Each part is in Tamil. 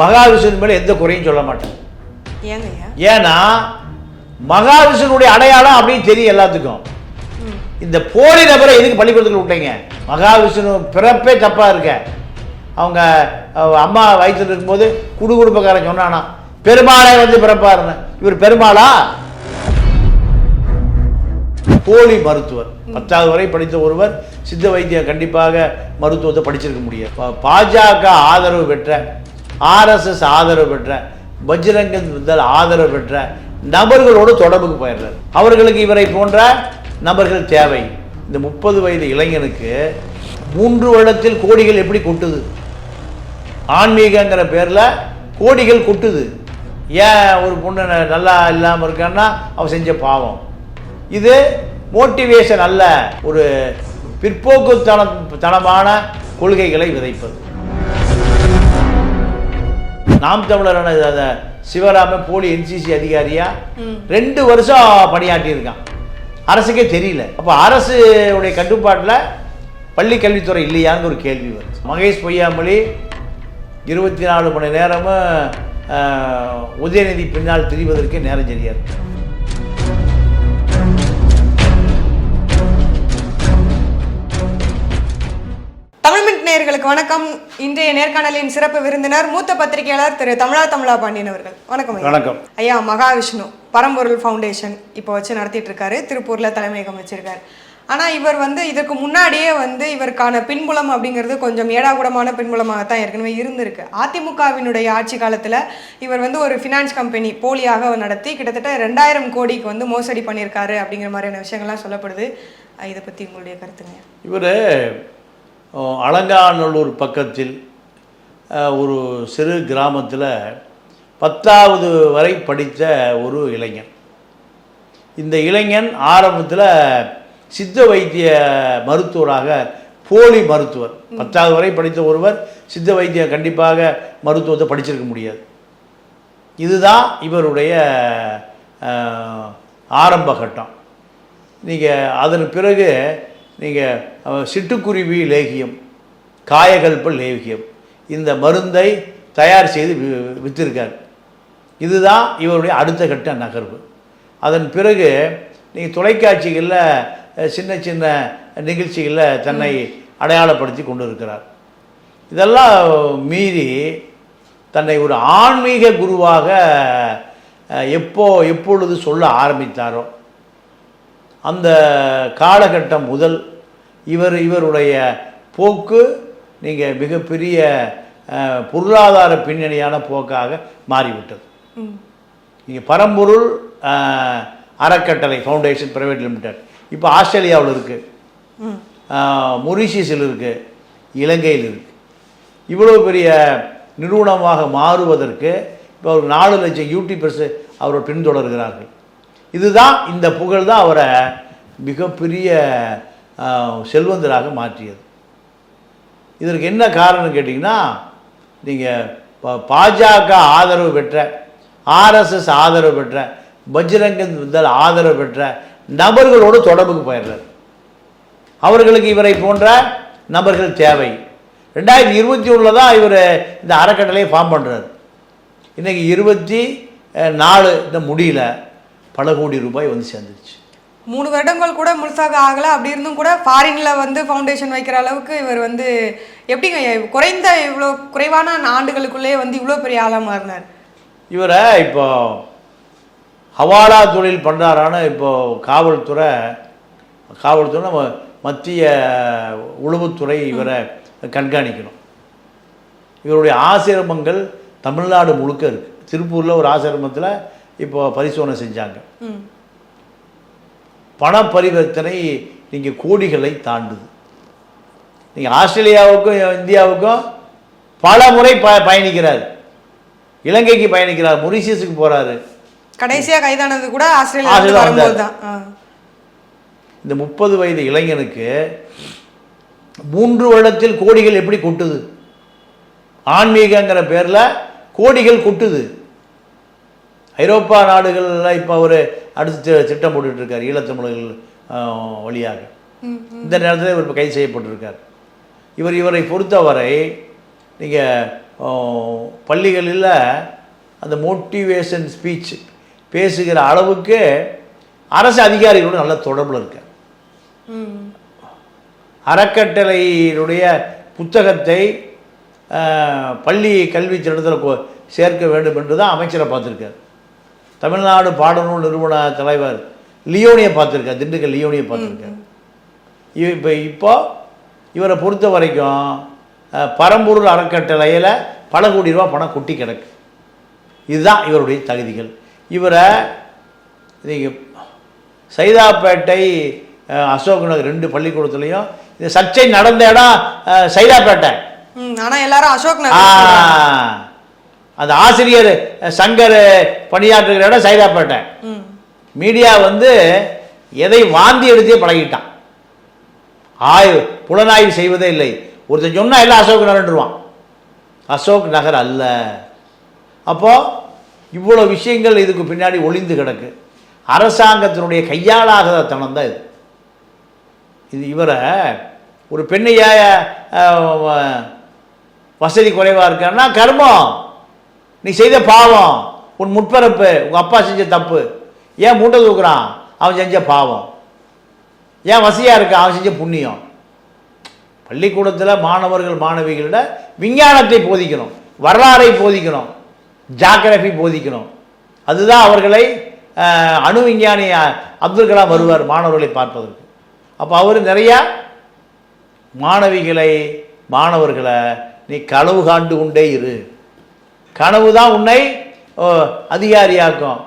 மகாவிஷ்ணு மேலே எந்த குறையும் சொல்ல மாட்டேன். ஏன்னா மகாவிஷ்ணுடைய அடையாளம் அப்படின்னு தெரியும் எல்லாத்துக்கும். இந்த போலி நபரை எதுக்கு பள்ளிக்கூடத்தில் விட்டீங்க? மகாவிஷ்ணு பிறப்பே தப்பா இருக்க. அவங்க அம்மா வயிற்றுல இருக்கும்போது குடு குடும்பக்காரன் சொன்னானா பெருமாளை வந்து பிறப்பாருன்னு. இவர் பெருமாளா? போலி மருத்துவர். பத்தாவது வரை படித்த ஒருவர் சித்த வைத்தியம் கண்டிப்பாக மருத்துவத்தை படிச்சிருக்க முடியாது. பாஜக ஆதரவு பெற்ற ஆர்எஸ்எஸ் ஆதரவு பெற்ற பஜ்ரங்க தள் ஆதரவு பெற்ற நபர்களோடு தொடர்புக்கு போயிடுறார். அவர்களுக்கு இவரை போன்ற நபர்கள் தேவை. இந்த முப்பது வயது இளைஞனுக்கு மூன்று வருடத்தில் கோடிகள் எப்படி கொட்டுது? ஆன்மீகங்கிற பேரில் கோடிகள் கொட்டுது. ஏன் ஒரு பொண்ணு நல்லா இல்லாமல் இருக்கான்னா அவன் செஞ்ச பாவம். இது மோட்டிவேஷன் அல்ல ஒரு பிற்போக்குத்தன தனமான கொள்கைகளை விதைப்பது. நாம் தமிழரான சிவராமன் போலி என்சிசி அதிகாரியா. ரெண்டு வருஷம் பணியாற்றியிருக்கான். அரசுக்கே தெரியல. அப்போ அரசு உடைய கட்டுப்பாட்டில் பள்ளி கல்வித்துறை இல்லையான்னு ஒரு கேள்வி வருது. மகேஷ் பொய்யாமொழி இருபத்தி நாலு மணி நேரமும் உதயநிதி பின்னால் திரிவதற்கே நேரம் சரியா இருக்கு. நேயர்களுக்கு வணக்கம். இன்றைய நேர்காணலின் சிறப்பு விருந்தினர் மூத்த பத்திரிகையாளர் திரு தமிழா தமிழா பாண்டியன் அவர்கள். வணக்கம். வணக்கம். ஐயா மகாவிஷ்ணு பரம்பொருள் ஃபவுண்டேஷன் இப்போ வச்சு நடத்திட்டு இருக்காரு திருப்பூர்ல தலைமையகம் வச்சிருக்காரு. ஆனா இவர் வந்து இதுக்கு முன்னாடியே வந்து இவருக்கான பின்புலம் அப்படிங்கிறது கொஞ்சம் ஏடாகுடமான பின்புலமாகத்தான் ஏற்கனவே இருந்திருக்கு. அதிமுகவினுடைய ஆட்சி காலத்துல இவர் வந்து ஒரு ஃபினான்ஸ் கம்பெனி போலியாக நடத்தி கிட்டத்தட்ட ரெண்டாயிரம் கோடிக்கு வந்து மோசடி பண்ணியிருக்காரு அப்படிங்கிற மாதிரியான விஷயங்கள்லாம் சொல்லப்படுது. இதை பத்தி உங்களுடைய கருத்துங்க. இவர் அலங்காநல்லூர் பக்கத்தில் ஒரு சிறு கிராமத்தில் பத்தாவது வரை படித்த ஒரு இளைஞன். இந்த இளைஞன் ஆரம்பத்தில் சித்த வைத்திய மருத்துவராக போலி மருத்துவர். பத்தாவது வரை படித்த ஒருவர் சித்த வைத்தியம் கண்டிப்பாக மருத்துவத்தை படிச்சிருக்க முடியாது. இதுதான் இவருடைய ஆரம்ப கட்டம். நீங்கள் அதன் பிறகு நீங்கள் சிட்டுக்குருவி லேகியம் காயகல்ப லேகியம். இந்த மருந்தை தயார் செய்து வி- வித்திருக்கார். இதுதான் இவருடைய அடுத்த கட்ட நகர்வு. அதன் பிறகு நீங்கள் தொலைக்காட்சிகளில் சின்ன சின்ன நிகழ்ச்சிகளில் தன்னை அடையாளப்படுத்தி கொண்டு இருக்கிறார் இதெல்லாம் மீறி தன்னை ஒரு ஆன்மீக குருவாக எப்போ எப்பொழுது சொல்ல ஆரம்பித்தாரோ அந்த காலகட்டம் முதல் இவர் இவருடைய போக்கு நீங்கள் மிகப்பெரிய பொருளாதார பின்னணியான போக்காக மாறிவிட்டது. நீங்கள் பரம்பொருள் அறக்கட்டளை ஃபவுண்டேஷன் பிரைவேட் லிமிடெட் இப்போ ஆஸ்திரேலியாவில் இருக்குது மொரிஷியஸில் இருக்குது இலங்கையில் இருக்குது இவ்வளோ பெரிய நிறுவனமாக மாறுவதற்கு இப்போ ஒரு நாலு லட்சம் யூடியூபர்ஸ் அவரை பின்தொடர்கிறார்கள். இதுதான் இந்த புகழ் தான் அவரை மிகப்பெரிய செல்வந்தராக மாற்றியது. இதற்கு என்ன காரணம் கேட்டிங்கன்னா நீங்கள் பாஜக ஆதரவு பெற்ற ஆர்எஸ்எஸ் ஆதரவு பெற்ற பஜ்ரங்க தள் ஆதரவு பெற்ற நபர்களோடு தொடர்புக்கு போயிடுறார். அவர்களுக்கு இவரை போன்ற நபர்கள் தேவை. ரெண்டாயிரத்தி இருபத்தி ஒன்றில் தான் இவர் இந்த அறக்கட்டளையை ஃபார்ம் பண்ணுறாரு இன்றைக்கி இருபத்தி நாலு இந்த முடியல. பல கோடி ரூபாய் வந்து சேர்ந்துருச்சு. மூணு வருடங்கள் கூட முழுசாக ஆகல. அப்படி இருந்தும் கூட ஃபாரின்ல வந்து ஃபவுண்டேஷன் வைக்கிற அளவுக்கு இவர் வந்து எப்படிங்க குறைந்த இவ்வளோ குறைவான ஆண்டுகளுக்குள்ளேயே வந்து இவ்வளோ பெரிய ஆளா மாறினார்? இவரை இப்போ ஹவாலா தொழில் பண்ணுறாரான்னு இப்போ காவல்துறை காவல்துறை நம்ம மத்திய உளவுத்துறை இவரை கண்காணிக்கணும். இவருடைய ஆசிரமங்கள் தமிழ்நாடு முழுக்க இருக்குது திருப்பூரில் ஒரு ஆசிரமத்தில் இப்போ பரிசோதனை செஞ்சாங்க. பண பரிவர்த்தனை நீங்கள் கோடிகளை தாண்டுது. நீங்கள் ஆஸ்திரேலியாவுக்கும் இந்தியாவுக்கும் பல முறை ப பயணிக்கிறார். இலங்கைக்கு பயணிக்கிறார். மொரிஷியஸுக்கு போகிறாரு கடைசியா கைதானது கூட ஆஸ்திரேலியா. இந்த முப்பது வயது இளைஞனுக்கு மூன்று வருடத்தில் கோடிகள் எப்படி கொட்டுது? ஆன்மீகங்கிற பேரில் கோடிகள் கொட்டுது. ஐரோப்பா நாடுகளில் இப்போ அவர் அடுத்து திட்டம் போட்டுட்டு இருக்கார் ஈழத்தமிழர்கள் வழியாக. இந்த நேரத்தில் இவர் இப்போ கைது செய்யப்பட்டிருக்கார். இவர் இவரை பொறுத்தவரை நீங்கள் பள்ளிகளில் அந்த மோட்டிவேஷன் ஸ்பீச் பேசுகிற அளவுக்கு அரசு அதிகாரிகளோடு நல்ல தொடர்பில் இருக்க அறக்கட்டளையினுடைய புத்தகத்தை பள்ளி கல்வி திட்டத்தில் சேர்க்க வேண்டும் என்று தான் அமைச்சரை பார்த்துருக்கார். தமிழ்நாடு பாடநூல் நிறுவன தலைவர் லியோனியை பார்த்துருக்கார் திண்டுக்கல் லியோனியை பார்த்துருக்கார். இப்போ இப்போ இவரை பொறுத்த வரைக்கும் அஹ், பரம்பொருள் அறக்கட்டளையில் பல கோடி ரூபா பணம் கொட்டி கிடக்கு. இதுதான் இவருடைய தகுதிகள். இவரை நீங்கள் சைதாப்பேட்டை அசோக் நகர் ரெண்டு பள்ளிக்கூடத்துலேயும் இந்த சர்ச்சை நடந்த இடம் சைதாப்பேட்டை. ம் ஆனா எல்லாரும் அசோக் நகர் அந்த ஆசிரியர் சங்கர் பணியாற்றுகிற இடம் சைதாப்பேட்டை. மீடியா வந்து எதை வாந்தி எடுத்தே பழகிட்டான். ஆய்வு புலனாய்வு செய்வதே இல்லை. ஒருத்தன் சொன்னா எல்லாம் அசோக் நகர்ன்றுவான். அசோக் நகர் அல்ல. அப்போ இவ்வளோ விஷயங்கள் இதுக்கு பின்னாடி ஒளிந்து கிடக்கு. அரசாங்கத்தினுடைய கையாளாகாத தனம் தான் இது. இது இவரை ஒரு பெண்ணைய வசதி குறைவாக இருக்கான்னா கர்மம். நீ செய்த பாவம் உன் முற்பிறப்பு உங்கள் அப்பா செஞ்ச தப்பு. ஏன் மூட்டை தூக்குறான்? அவன் செஞ்ச பாவம். ஏன் வசதியாக இருக்கான்? அவன் செஞ்ச புண்ணியம். பள்ளிக்கூடத்தில் மாணவர்கள் மாணவிகளிட விஞ்ஞானத்தை போதிக்கணும் வரலாறை போதிக்கணும் ஜாகிரபி போதிக்கணும். அதுதான் அவர்களை அணு விஞ்ஞானி அப்துல் கலாம் வருவார் மாணவர்களை பார்ப்பதற்கு. அப்போ அவர் நிறையா மாணவிகளை மாணவர்களை நீ களவு காண்டு கொண்டே இரு. கனவு தான் உன்னை ஓ, அதிகாரியாக்கும்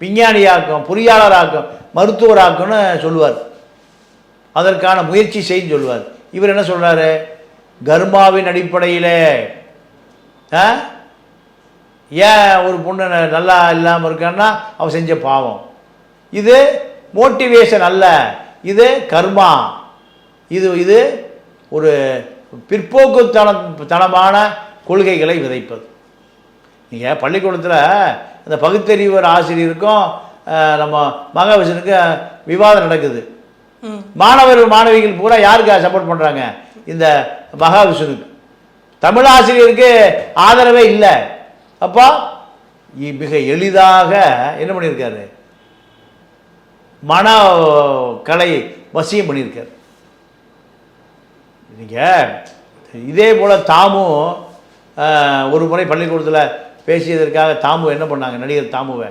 விஞ்ஞானியாக்கும் பொறியாளராக்கும் மருத்துவராக்கும்னு சொல்லுவார். அதற்கான முயற்சி செய்யும் சொல்லுவார். இவர் என்ன சொல்கிறார் கர்மாவின் அடிப்படையிலே ஏன் ஒரு பொண்ணு நல்லா இல்லாமல் இருக்கான்னா அவ செஞ்ச பாவம். இது மோட்டிவேஷன் அல்ல. இது கர்மா. இது இது ஒரு பிற்போக்குத்தனம் தனமான கொள்கைகளை விதைப்பது. நீங்கள் பள்ளிக்கூடத்தில் இந்த பகுத்தறிவர் ஆசிரியருக்கும் நம்ம மகாவிஷ்ணுக்கு விவாதம் நடக்குது. ம். மாணவர்கள் மாணவிகள் பூரா யாருக்கு சப்போர்ட் பண்ணுறாங்க இந்த மகாவிஷ்ணுக்கு. தமிழ் ஆசிரியருக்கு ஆதரவே இல்லை. அப்போ மிக எளிதாக என்ன பண்ணியிருக்காரு? மன கலை வசியம் பண்ணியிருக்காரு. நீங்கள் இதே போல் தாமும் ஒரு முறை பள்ளிக்கூடத்தில் பேசியதற்காக தாமு என்ன பண்ணாங்க? நடிகர் தாமுவை.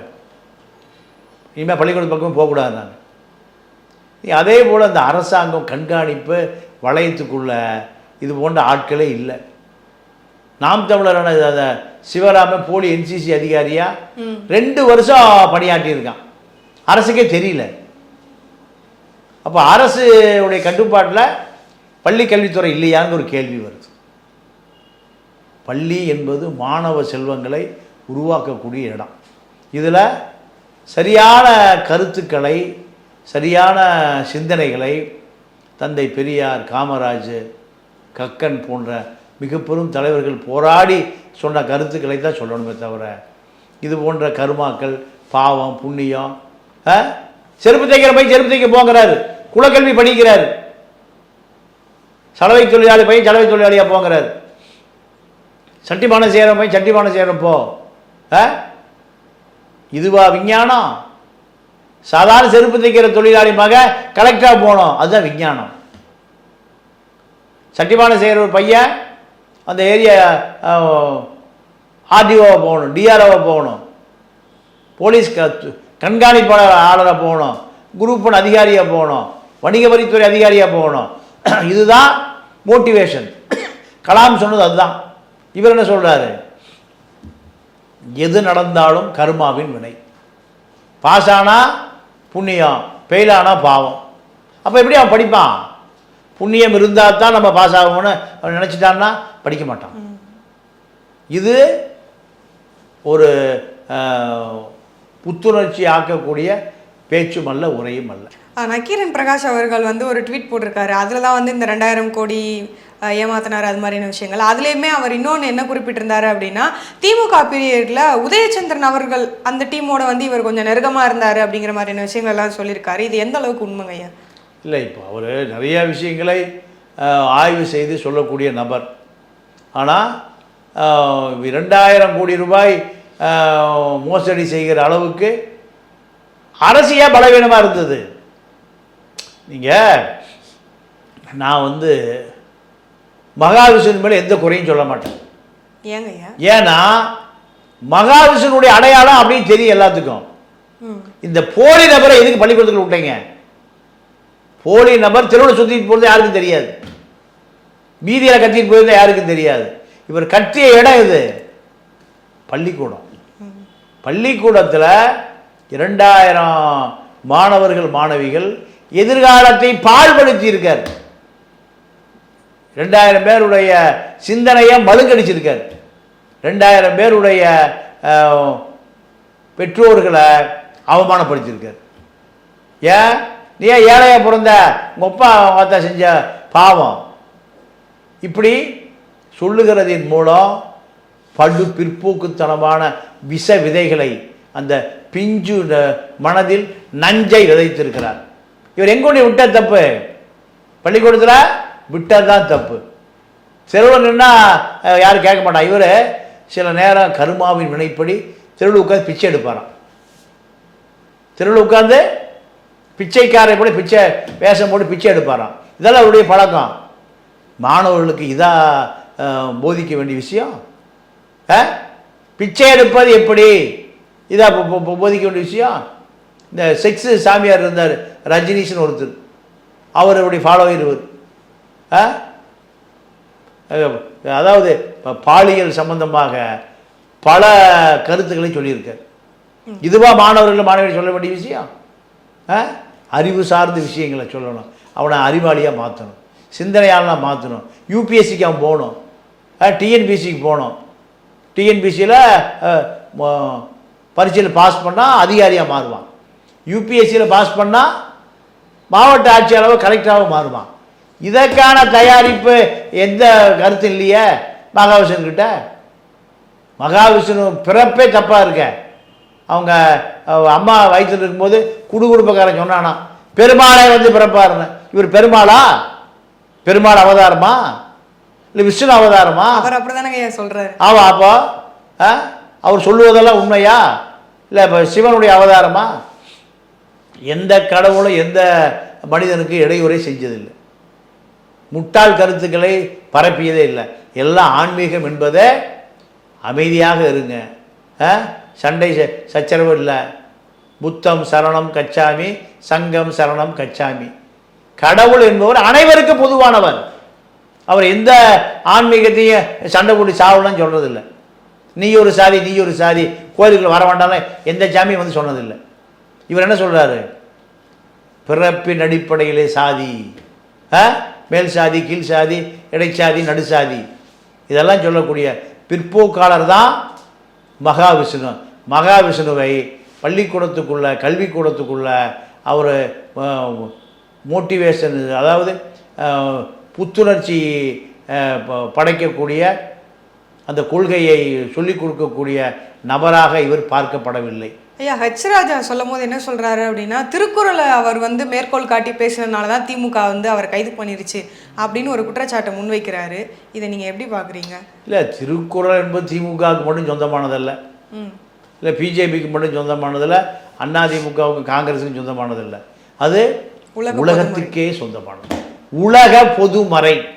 இனிமேல் பள்ளிக்கூடத்து பக்கம் போகக்கூடாதுனாங்க அதே போல் அந்த அரசாங்கம் கண்காணிப்பு வளையத்துக்குள்ள இது போன்ற ஆட்களே இல்லை. நாம் தமிழரான அந்த சிவராமன் போலி என்சிசி அதிகாரியா? ம். ரெண்டு வருஷம் பணியாற்றியிருக்கான். அரசுக்கே தெரியல. அப்போ அரசு உடைய கட்டுப்பாட்டில் பள்ளி கல்வித்துறை இல்லையான்னு ஒரு கேள்வி வருது. பள்ளி என்பது மாணவ செல்வங்களை உருவாக்கக்கூடிய இடம். இதில் சரியான கருத்துக்களை சரியான சிந்தனைகளை தந்தை பெரியார் காமராஜ் கக்கன் போன்ற மிக பெரும் தலைவர்கள் போராடி சொன்ன கருத்துக்களை தான் சொல்லணுமே தவிர இது போன்ற கருமாக்கள் பாவம் புண்ணியம் செருப்பு தைக்கிற பையன் செருப்பு தைக்க போங்கிறாரு. குலக்கல்வி படிக்கிறார். சலவை தொழிலாளி பையன் சலவை தொழிலாளியாக போங்கிறாரு. சட்டிமான செய்கிற போய் சட்டிமான செய்கிற போ. ஆ? இதுவா விஞ்ஞானம்? சாதாரண செருப்பு தைக்கிற தொழிலாளி மக கலெக்டராக போகணும். அதுதான் விஞ்ஞானம். சட்டிமான செய்கிற ஒரு பையன் அந்த ஏரியா ஆர்டிஓவை போகணும் டிஆர்ஓவை போகணும். போலீஸ் கண்காணிப்பாளர் ஆளராக போகணும். குரூப் ஒன் அதிகாரியாக போகணும். வணிக வரித்துறை அதிகாரியாக போகணும். இதுதான் மோட்டிவேஷன் கலாம் சொன்னது அதுதான். இவர் என்ன சொல்றாரு? எது நடந்தாலும் கர்மாவின் வினை. பாஸ் ஆனா புண்ணியம் ஃபெயில் ஆனா பாவம். அப்போ எப்படி அவன் படிப்பான்? புண்ணியம் இருந்தால் தான் நம்ம பாஸ் ஆகும்னு அவன் நினச்சிட்டான்னா படிக்க மாட்டான். இது ஒரு புத்துணர்ச்சி ஆக்கக்கூடிய பேச்சும் அல்ல உரையும் அல்ல. நக்கீரன் பிரகாஷ் அவர்கள் வந்து ஒரு ட்வீட் போட்டிருக்காரு. அதில் தான் வந்து இந்த ரெண்டாயிரம் கோடி ஏமாத்தினார் அது மாதிரியான விஷயங்கள். அதுலேயுமே அவர் இன்னொன்று என்ன குறிப்பிட்டிருந்தார் அப்படின்னா திமுக பீரியடில் உதயச்சந்திரன் அவர்கள் அந்த டீமோட வந்து இவர் கொஞ்சம் நெருக்கமாக இருந்தார் அப்படிங்கிற மாதிரியான விஷயங்கள்லாம் சொல்லியிருக்காரு. இது எந்த அளவுக்கு உண்மைங்க ஐயா? இல்லை இப்போ அவர் நிறைய விஷயங்களை ஆய்வு செய்து சொல்லக்கூடிய நபர். ஆனால் இரண்டாயிரம் ரெண்டாயிரம் கோடி ரூபாய் மோசடி செய்கிற அளவுக்கு அரசியாக பலவீனமாக இருந்தது. நீங்கள் நான் வந்து மகாவிஷ்ணு மேலே எந்த குறையும் சொல்ல மாட்டேன் ஏன்னா மகாவிஷ்ணுடைய அடையாளம் அப்படின்னு தெரியும் எல்லாத்துக்கும். இந்த போலி நபரை எதுக்கு பள்ளிக்கூடத்தில் விட்டீங்க? போலி நபர் தெருவில் சுற்றிட்டு போகிறது யாருக்கும் தெரியாது. மீதியில் கத்திட்டு போயிருந்தா யாருக்கும் தெரியாது. இவர் கட்டிய இடம் இது பள்ளிக்கூடம். பள்ளிக்கூடத்தில் இரண்டாயிரம் மாணவர்கள் மாணவிகள் எதிர்காலத்தை பாழ்படுத்தி இருக்கார். ரெண்டாயிரம் பேருடைய சிந்தனையை மழுங்கடிச்சிருக்கார். ரெண்டாயிரம் பேருடைய பெற்றோர்களை அவமானப்படுத்தியிருக்கார். ஏன்? நீ ஏன் ஏழையாக பிறந்த? உங்கள் அப்பா வாத்தா செஞ்ச பாவம். இப்படி சொல்லுகிறதின் மூலம் படு பிற்போக்குத்தனமான விஷ விதைகளை அந்த பிஞ்சு ந- மனதில் நஞ்சை விதைத்திருக்கிறார். இவர் எங்கொண்டு விட்ட தப்பு? பள்ளிக்கூடத்தில்? விட்டது தான் தப்பு தெருவில் யாரும் கேட்க மாட்டான். இவர் சில நேரம் கருமாவின் வினைப்படி தெருவில் உட்காந்து பிச்சை எடுப்பாராம். தெருவில் உட்காந்து பிச்சைக்காரை போல பிச்சை வேஷம் போட்டு பிச்சை எடுப்பாராம். இதெல்லாம் அவருடைய பழக்கம். மாணவர்களுக்கு இதாக போதிக்க வேண்டிய விஷயம்? ஆ? பிச்சை எடுப்பது எப்படி? இதாக போ- போதிக்க வேண்டிய விஷயம்? இந்த செக்ஸு சாமியார் இருந்தார் ரஜினிஷ்னு ஒருத்தர். அவருடைய ஃபாலோவர் இவர். அதாவது பாலியல் சம்பந்தமாக பல கருத்துக்களை சொல்லியிருக்கார். இதுவா மாணவர்கள் மாணவிகள் சொல்ல வேண்டிய விஷயம்? அறிவு சார்ந்த விஷயங்களை சொல்லணும். அவனை அறிவாளியாக மாற்றணும் சிந்தனையாளனாக மாற்றணும் யூபிஎஸ்சிக்கு அவன் போகணும். டிஎன்பிசிக்கு போகணும். டிஎன்பிசியில் பரீட்சையில் பாஸ் பண்ணால் அதிகாரியாக மாறுவான். யூபிஎஸ்சியில் பாஸ் பண்ணால் மாவட்ட ஆட்சியாளர் கலெக்டராக மாறுவான். இதற்கான தயாரிப்பு எந்த கருத்து இல்லையே மகாவிஷ்ணு கிட்ட மகாவிஷ்ணு பிறப்பே தப்பாக இருக்க. அவங்க அம்மா வயிற்றில் இருக்கும்போது குடு குடும்பக்காரன் சொன்னானா பெருமாளை வந்து பிறப்பாருன்னு. இவர் பெருமாளா? பெருமாள் அவதாரமா? இல்லை விஷ்ணு அவதாரமா? அவர் அப்படிதானங்க ஐயா சொல்றாரு. ஆமா அப்போ? அவர் சொல்லுவதெல்லாம் உண்மையா? இல்லை இப்போ சிவனுடைய அவதாரமா? எந்த கடவுளும் எந்த மனிதனுக்கு இடையூறை செஞ்சதில்லை. முட்டாள் கருத்துக்களை பரப்பியதே இல்லை. எல்லாம் ஆன்மீகம் என்பதே அமைதியாக இருங்க. ஆ? சண்டை ச- சச்சரவு இல்லை. புத்தம் சரணம் கச்சாமி சங்கம் சரணம் கச்சாமி. கடவுள் என்பவர் அனைவருக்கும் பொதுவானவர். அவர் எந்த ஆன்மீகத்தையும் சண்டை போட்டு சாவலன்னு சொல்கிறதில்ல நீ ஒரு சாதி நீ ஒரு சாதி கோயிலுக்குள்ள வர வேண்டாலும் எந்த சாமியும் வந்து சொன்னதில்லை. இவர் என்ன சொல்கிறாரு பிறப்பின் அடிப்படையிலே சாதி. ஆ? மேல் சாதி கீழ் சாதி இடைச்சாதி நடுசாதி இதெல்லாம் சொல்லக்கூடிய பிற்போக்காளர் தான் மகாவிஷ்ணு. மகாவிஷ்ணுவை பள்ளிக்கூடத்துக்குள்ள கல்விக்கூடத்துக்குள்ள அவர் மோட்டிவேஷன் அதாவது புத்துணர்ச்சி படைக்கக்கூடிய அந்த கொள்கையை சொல்லிக் கொடுக்கக்கூடிய நபராக இவர் பார்க்கப்படவில்லை. ஐயா ஹெச் ராஜா சொல்லும் போது என்ன சொல்றாரு அப்படின்னா திருக்குறளை அவர் வந்து மேற்கோள் காட்டி பேசினதுனால தான் திமுக வந்து அவர் கைது பண்ணிருச்சு அப்படின்னு ஒரு குற்றச்சாட்டை முன்வைக்கிறாரு. இதை நீங்க எப்படி பாக்குறீங்க? இல்லை திருக்குறள் என்பது திமுகவுக்கு மட்டும் சொந்தமானதல்ல. ம். இல்லை பிஜேபிக்கு மட்டும் சொந்தமானதில்ல. அதிமுகவுக்கு காங்கிரஸுக்கும் சொந்தமானதில்லை. அது உலக உலகத்துக்கே சொந்தமானது. உலக பொதுமறை.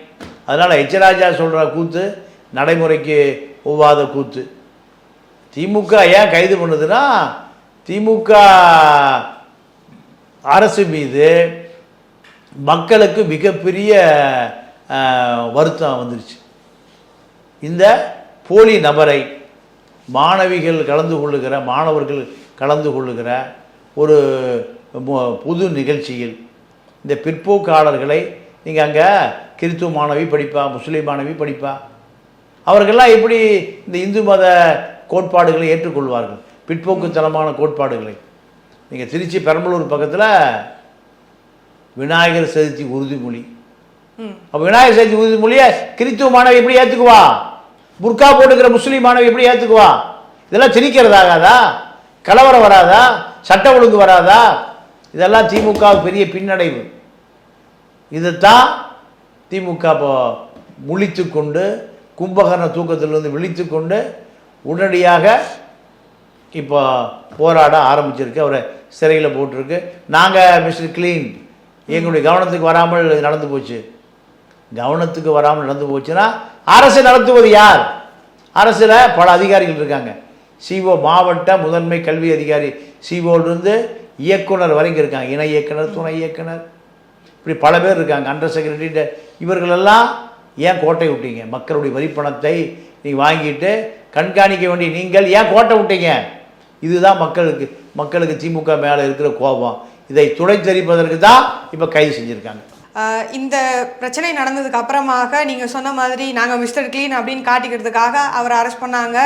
அதனால் எச்சராஜா சொல்கிற கூத்து நடைமுறைக்கு ஒவ்வாத கூத்து. திமுக ஏன் கைது பண்ணுதுன்னா திமுக அரசு மீது மக்களுக்கு மிகப்பெரிய வருத்தம் வந்துருச்சு. இந்த போலி நபரை மாணவிகள் கலந்து கொள்ளுகிற மாணவர்கள் கலந்து கொள்ளுகிற ஒரு புது நிகழ்ச்சியில் இந்த பிற்போக்காளர்களை நீங்கள் அங்கே கிறித்துவ மாணவி படிப்பா முஸ்லீம் மாணவி படிப்பா அவர்கள்லாம் எப்படி இந்த இந்து மத கோட்பாடுகளை ஏற்றுக்கொள்வார்கள்? பிற்போக்குத்தனமான கோட்பாடுகளை. நீங்கள் திருச்சி பெரம்பலூர் பக்கத்தில் விநாயகர் சதுர்த்தி உறுதிமொழி. அப்போ விநாயகர் சதுர்த்தி உறுதிமொழியை கிறித்துவ மாணவி எப்படி ஏற்றுக்குவா புர்கா போட்டுக்கிற முஸ்லீம் மாணவி எப்படி ஏற்றுக்குவா இதெல்லாம் திணிக்கிறதாகாதா கலவரம் வராதா? சட்ட ஒழுங்கு வராதா? இதெல்லாம் திமுக பெரிய பின்னடைவு. இதைத்தான் திமுக இப்போ முழித்து கொண்டு கும்பகர்ண தூக்கத்திலிருந்து விழித்து கொண்டு உடனடியாக இப்போ போராட ஆரம்பிச்சிருக்கு. அவரை சிறையில் போட்டிருக்கு. நாங்கள் மிஸ்டர் கிளீன் எங்களுடைய கவனத்துக்கு வராமல் இது நடந்து போச்சு. கவனத்துக்கு வராமல் நடந்து போச்சுன்னா அரசு நடத்துவது யார்? அரசில் பல அதிகாரிகள் இருக்காங்க. சிஓ மாவட்ட முதன்மை கல்வி அதிகாரி சிஓலேருந்து இயக்குனர் வரைக்கும் இருக்காங்க. இணை இயக்குனர் துணை இயக்குனர். இப்படி பல பேர் இருக்காங்க. அண்டர் செக்ரட்டரி இவர்களெல்லாம் ஏன் கோட்டை விட்டீங்க? மக்களுடைய வரிப்பணத்தை நீங்கள் வாங்கிட்டு கண்காணிக்க வேண்டிய நீங்கள் ஏன் கோட்டை விட்டீங்க? இதுதான் மக்களுக்கு மக்களுக்கு திமுக மேலே இருக்கிற கோபம். இதை துடைத்தெறிப்பதற்கு தான் இப்போ கைது செஞ்சுருக்காங்க. இந்த பிரச்சனை நடந்ததுக்கு அப்புறமாக நீங்கள் சொன்ன மாதிரி நாங்கள் மிஸ்டர் க்ளீன் அப்படின்னு காட்டிக்கிறதுக்காக அவரை அரெஸ்ட் பண்ணாங்க.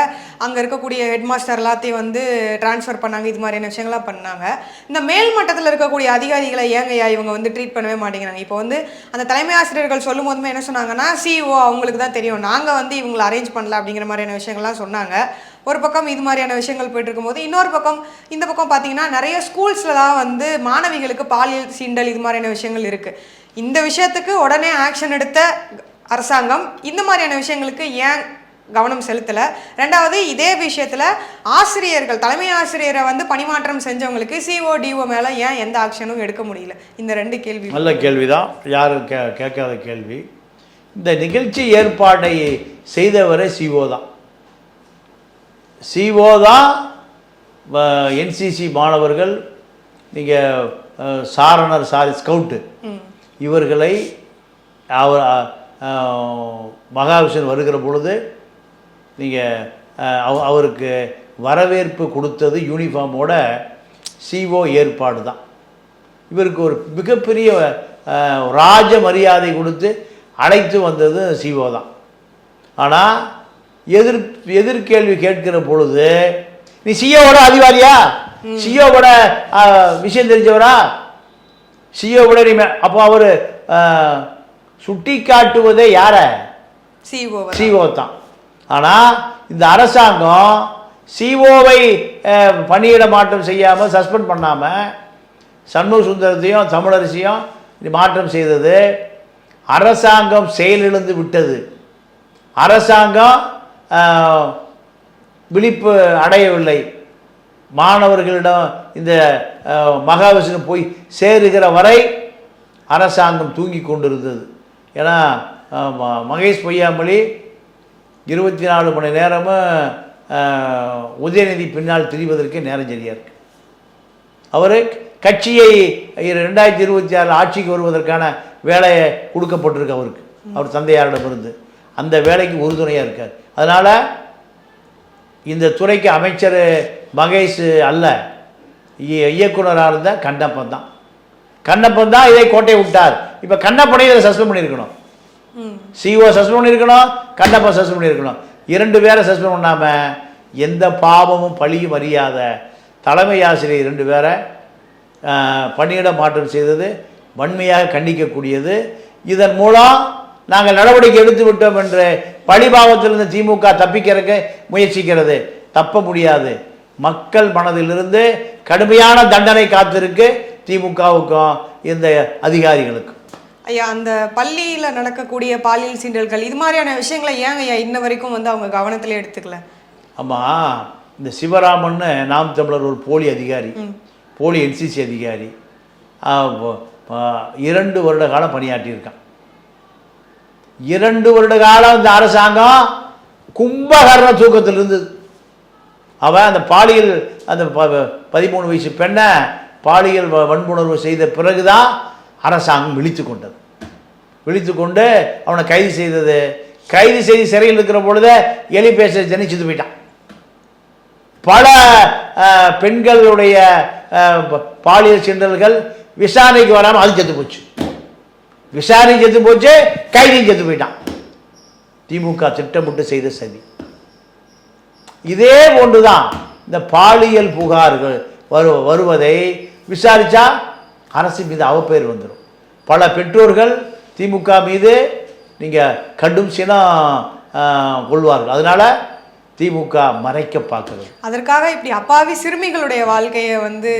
அங்கே இருக்கக்கூடிய ஹெட் மாஸ்டர் எல்லாத்தையும் வந்து டிரான்ஸ்ஃபர் பண்ணாங்க. இது மாதிரியான விஷயங்கள்லாம் பண்ணாங்க. இந்த மேல் மட்டத்தில் இருக்கக்கூடிய அதிகாரிகளை ஏங்கய்யா இவங்க வந்து ட்ரீட் பண்ணவே மாட்டேங்கிறாங்க. இப்போ வந்து அந்த தலைமை ஆசிரியர்கள் சொல்லும் போதுமே என்ன சொன்னாங்கன்னா சிஓ அவங்களுக்கு தான் தெரியும். நாங்கள் வந்து இவங்களை அரேஞ்ச் பண்ணல அப்படிங்கிற மாதிரியான விஷயங்கள்லாம் சொன்னாங்க. ஒரு பக்கம் இது மாதிரியான விஷயங்கள் போயிட்டு இருக்கும்போது இன்னொரு பக்கம் இந்த பக்கம் பார்த்தீங்கன்னா நிறைய ஸ்கூல்ஸ்லலாம் வந்து மாணவிகளுக்கு பாலியல் சீண்டல் இது மாதிரியான விஷயங்கள் இருக்கு. இந்த விஷயத்துக்கு உடனே ஆக்ஷன் எடுத்த அரசாங்கம் இந்த மாதிரியான விஷயங்களுக்கு ஏன் கவனம் செலுத்தலை? ரெண்டாவது இதே விஷயத்தில் ஆசிரியர்கள் தலைமை ஆசிரியரை வந்து பணிமாற்றம் செஞ்சவங்களுக்கு சிஓ டிஓ மேலே ஏன் எந்த ஆக்ஷனும் எடுக்க முடியல? இந்த ரெண்டு கேள்வி. நல்ல கேள்விதான். யாரும் கே கேட்காத கேள்வி. இந்த நிகழ்ச்சி ஏற்பாடை செய்தவரே சிஓ தான். சிஓ தான் என்சிசி மாணவர்கள் நீங்கள் சாரணர் சாரி ஸ்கவுட்டு. இவர்களை அவர் மகாவிஷ்ணன் வருகிற பொழுது நீங்கள் அவருக்கு வரவேற்பு கொடுத்தது யூனிஃபார்மோட சிஓ ஏற்பாடு தான். இவருக்கு ஒரு மிகப்பெரிய ராஜ மரியாதை கொடுத்து அழைத்து வந்தது சிஓ தான். ஆனால் எதிர் எதிர்கேள்வி கேட்கிற பொழுது நீ சிஓவோட அதிகாரியா? சிஓவோட விஷயம் தெரிஞ்சவரா? சிஓவோட நீ மே- அப்போ அவர் சுட்டி காட்டுவதே யாரை? சிஓ சிஓ தான். ஆனால் இந்த அரசாங்கம் சிஓவை பணியிட மாற்றம் செய்யாமல் சஸ்பெண்ட் பண்ணாமல் சண்முக சுந்தரத்தையும் தமிழரசியும் மாற்றம் செய்தது அரசாங்கம் செயலிழந்து விட்டது. அரசாங்கம் விழிப்பு அடையவில்லை. மாணவர்களிடம் இந்த மகாவிஷ்ணு போய் சேருகிற வரை அரசாங்கம் தூங்கி கொண்டிருந்தது. ஏன்னா ம- மகேஷ் பொய்யாமொழி இருபத்தி நாலு மணி நேரமும் உதயநிதி பின்னால் திரிவதற்கே நேரம் சரியா இருக்கு. அவர் கட்சியை ரெண்டாயிரத்தி இருபத்தி ஆறில் ஆட்சிக்கு வருவதற்கான வேலையை கொடுக்கப்பட்டிருக்கு அவருக்கு. அவர் தந்தையாரிடமிருந்து. அந்த வேலைக்கு உறுதுணையாக இருக்கார். அதனால் இந்த துறைக்கு அமைச்சர் மகேஷ் அல்ல இய- இயக்குனராக இருந்த கண்ணப்பன் தான். கண்ணப்பன் தான் இதை கோட்டை விட்டார். இப்போ கண்ணப்பனை இதில் சஸ்பெண்ட் பண்ணியிருக்கணும். சிஓ சஸ்பெண்ட் பண்ணியிருக்கணும் கண்ணப்பன் சஸ்பெண்ட் பண்ணியிருக்கணும். இரண்டு பேரை சஸ்பெண்ட் பண்ணாமல் எந்த பாவமும் பழியும் அறியாத தலைமை ஆசிரியர் ரெண்டு பேரை பணியிட மாற்றம் செய்தது வன்மையாக கண்டிக்கக்கூடியது. இதன் மூலம் நாங்கள் நடவடிக்கை எடுத்து விட்டோம் என்று பழிபாவத்திலிருந்து திமுக தப்பிக்கிறதுக்கு முயற்சிக்கிறது. தப்ப முடியாது. மக்கள் மனதிலிருந்து கடுமையான தண்டனை காத்திருக்கு திமுகவுக்கும் இந்த அதிகாரிகளுக்கும். ஐயா அந்த பள்ளியில நடக்கக்கூடிய பாலியல் சீண்டல்கள் இது மாதிரியான விஷயங்களை ஏங்க ஐயா இன்ன வரைக்கும் வந்து அவங்க கவனத்துல எடுத்துக்கல? ஆமாம் இந்த சிவராமன்னு நாம் தமிழர் ஒரு போலி அதிகாரி போலி என்சிசி அதிகாரி. இரண்டு வருட காலம் பணியாற்றியிருக்கான். இரண்டு வருட காலம் இந்த அரசாங்கம் கும்பகர்ண தூக்கத்தில் இருந்தது. அவன் அந்த பாலியல் அந்த ப- பதிமூணு வயசு பெண்ணை பாலியல் வ- வன்புணர்வு செய்த பிறகுதான் அரசாங்கம் விழித்து கொண்டது. விழித்து கொண்டு அவனை கைது செய்தது. கைது செய்து சிறையில் இருக்கிற பொழுதே எலி பேச ஜனிச்சுட்டு போயிட்டான். பல பெண்களுடைய ப- பாலியல் சிண்டல்கள் விசாரணைக்கு வராமல் அது செத்து போச்சு. விசாரணை செத்து போச்சு கைதியும் செத்து போயிட்டான். திமுக திட்டமிட்டு செய்த சதி. இதே போன்றுதான் இந்த பாலியல் புகார்கள் வரு வருவதை விசாரிச்சா அரசு மீது அவப்பெயர் வந்துடும் பல பெற்றோர்கள் திமுக மீது நீங்கள் கடும் சினம் கொள்வார்கள். அதனால் திமுக மறைக்க பார்க்குறது. அதற்காக இப்படி அப்பாவி சிறுமிகளுடைய வாழ்க்கையை வந்து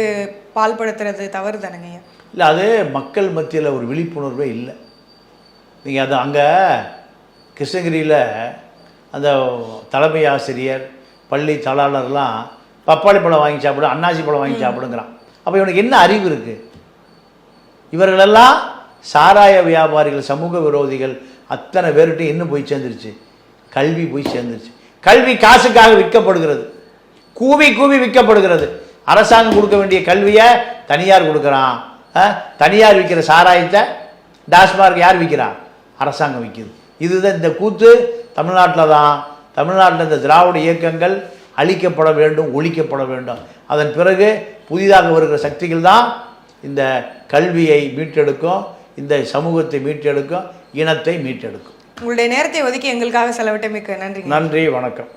பால்படுத்துறது தவறு தானங்க இல்லை அது மக்கள் மத்தியில் ஒரு விழிப்புணர்வே இல்லை. நீங்கள் அது அங்கே கிருஷ்ணகிரியில் அந்த தலைமை ஆசிரியர் பள்ளி தலாளர்லாம் பப்பாளி பழம் வாங்கி சாப்பிடு அன்னாசி பழம் வாங்கி சாப்பிடுங்கிறான். அப்போ இவனுக்கு என்ன அறிவு இருக்குது இவர்களெல்லாம் சாராய வியாபாரிகள் சமூக விரோதிகள் அத்தனை பேர்கிட்ட இன்னும் போய் சேர்ந்துருச்சு. கல்வி போய் சேர்ந்துருச்சு. கல்வி காசுக்காக விற்கப்படுகிறது. கூவி கூவி விற்கப்படுகிறது. அரசாங்கம் கொடுக்க வேண்டிய கல்வியை தனியார் கொடுக்குறான்? தனியார் விற்கிற சாராயத்தை டாஸ்மார்க் யார் விற்கிறான் அரசாங்கம் விற்கிது இதுதான் இந்த கூத்து. தமிழ்நாட்டில் தான். தமிழ்நாட்டில் இந்த திராவிட இயக்கங்கள் அழிக்கப்பட வேண்டும் ஒழிக்கப்பட வேண்டும். அதன் பிறகு புதிதாக வருகிற சக்திகள் தான் இந்த கல்வியை மீட்டெடுக்கும் இந்த சமூகத்தை மீட்டெடுக்கும் இனத்தை மீட்டெடுக்கும். உங்களுடைய நேரத்தை ஒதுக்கி எங்களுக்காக செலவிட்டமைக்கு நன்றி நன்றி வணக்கம்.